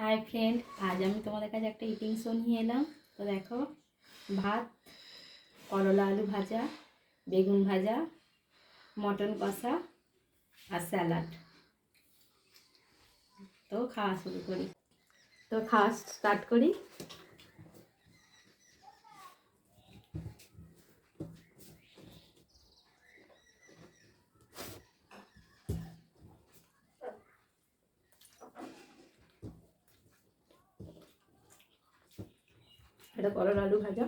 Hi friend, আজ আমি তোমাদের কাছে একটা ইটিং শো নিয়ে এলাম। তো দেখো, ভাত, করলা আলু ভাজা, বেগুন ভাজা, মটন কষা আর স্যালাড। তো খাওয়া শুরু করি। তো খাওয়া স্টার্ট করি। এটা করলা আলু ভাজা।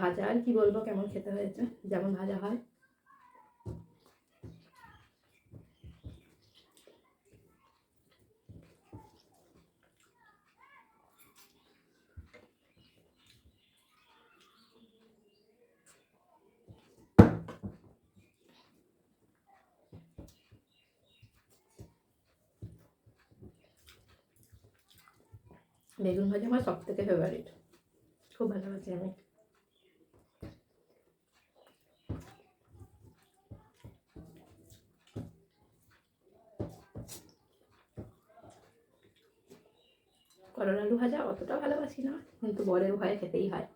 ভাজা আর কি বলব, কেমন খেতে হয়েছে, যেমন ভাজা হয়। বেগুন ভাজা আমার সব থেকে ফেভারিট খুব ভালোবাসি আমি। করলা আলু ভাজা অতটা ভালোবাসি না কিন্তু বরের ভয়ে খেতেই হয়।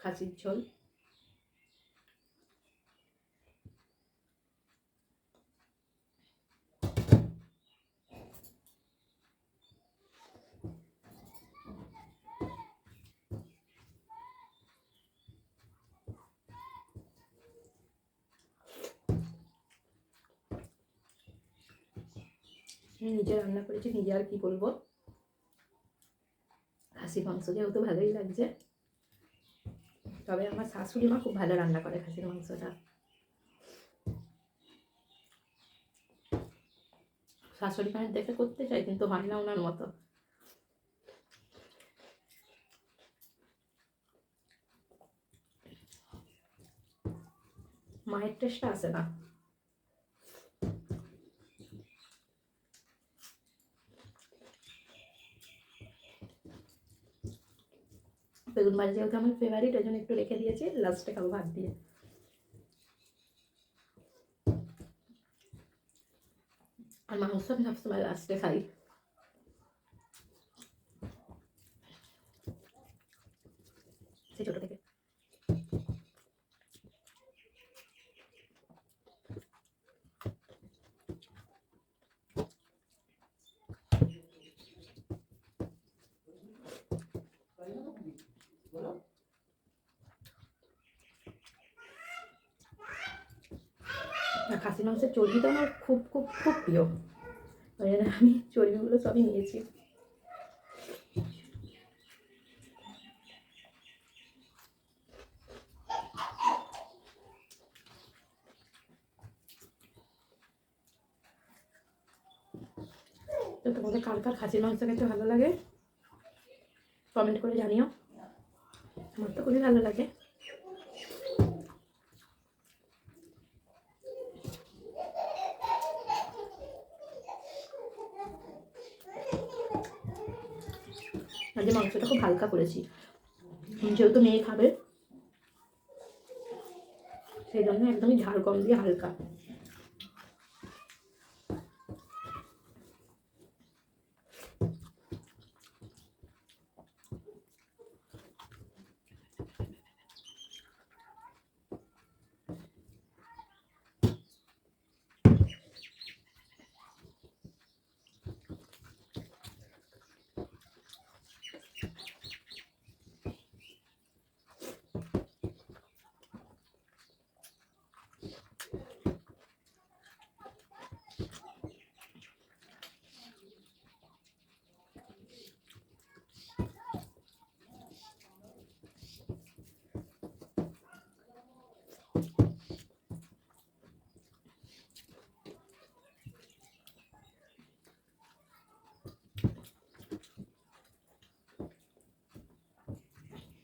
খাসির ঝোল। নিজে রান্না করেছি, নিজে আর কি বলব খাসির মাংস যেহেতু ভালোই লাগছে। তবে আমার শাশুড়ি মা খুব ভালো রান্না করে খাসির মাংসটা। শাশুড়ি মায়ের দেখে করতে চাই কিন্তু হয় না ওনার মতো। মায়ের টেস্টটা আসে না। বেগুন ভাজা যেহেতু আমার ফেভারিট ওই জন্য একটু রেখে দিয়েছি লাস্টে খাব ভাত দিয়ে। আর মাংস আমি সবসময় লাস্টে খাই। সেই ছোটো থেকে আর খাসি মাংসের চর্বিটা আমার খুব খুব খুব প্রিয়। ওই জন্য আমি চর্বিগুলো সবই নিয়েছি। তো তোমাদের কার কার খাসির মাংস খেতে ভালো লাগে? কমেন্ট করে জানিও। আমার তো খুবই ভালো লাগে। আজকে মাংসটা খুব হালকা করেছি। যেহেতু মেয়ে খাবে, সেই জন্য একদমই ঝাল কম দিয়ে হালকা।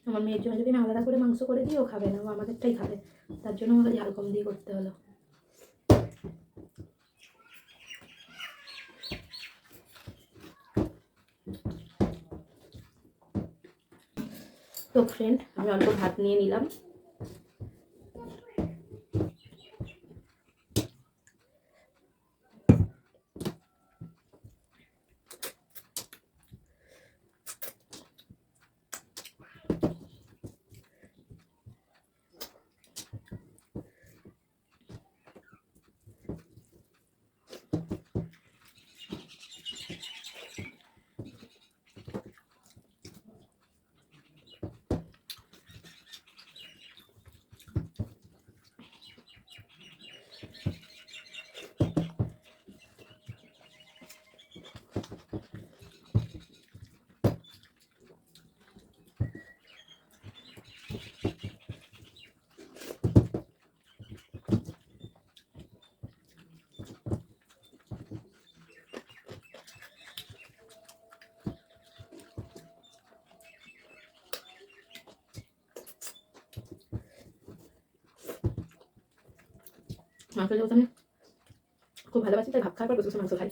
আমার মেয়ের জন্য যদি আমি আলাদা করে মাংস করে দিই, ও খাবে না, ও আমাদেরটাই খাবে। তার জন্য আমাকে ঝাল কম দিয়ে করতে হলো। তো ফ্রেন্ড আমি অল্প ভাত নিয়ে নিলাম। মাংস যেহেতু আমি খুব ভালোবাসি তাই ভাত খাওয়ার পর বসে মাংস খাই।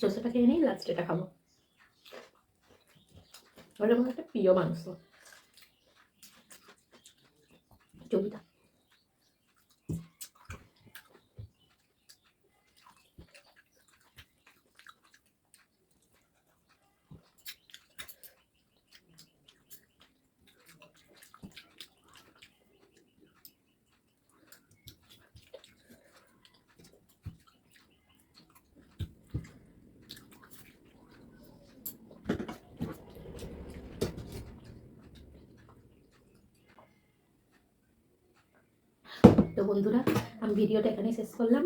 সর্ষেটা খেয়ে নিই লাস্ট এটা খাব। ওটা আমার একটা প্রিয় মাংস জমিটা তো বন্ধুরা, আমি ভিডিওটা এখানেই শেষ করলাম।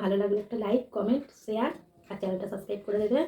ভালো লাগলে একটা লাইক কমেন্ট শেয়ার আর চ্যানেলটা সাবস্ক্রাইব করে দেবে।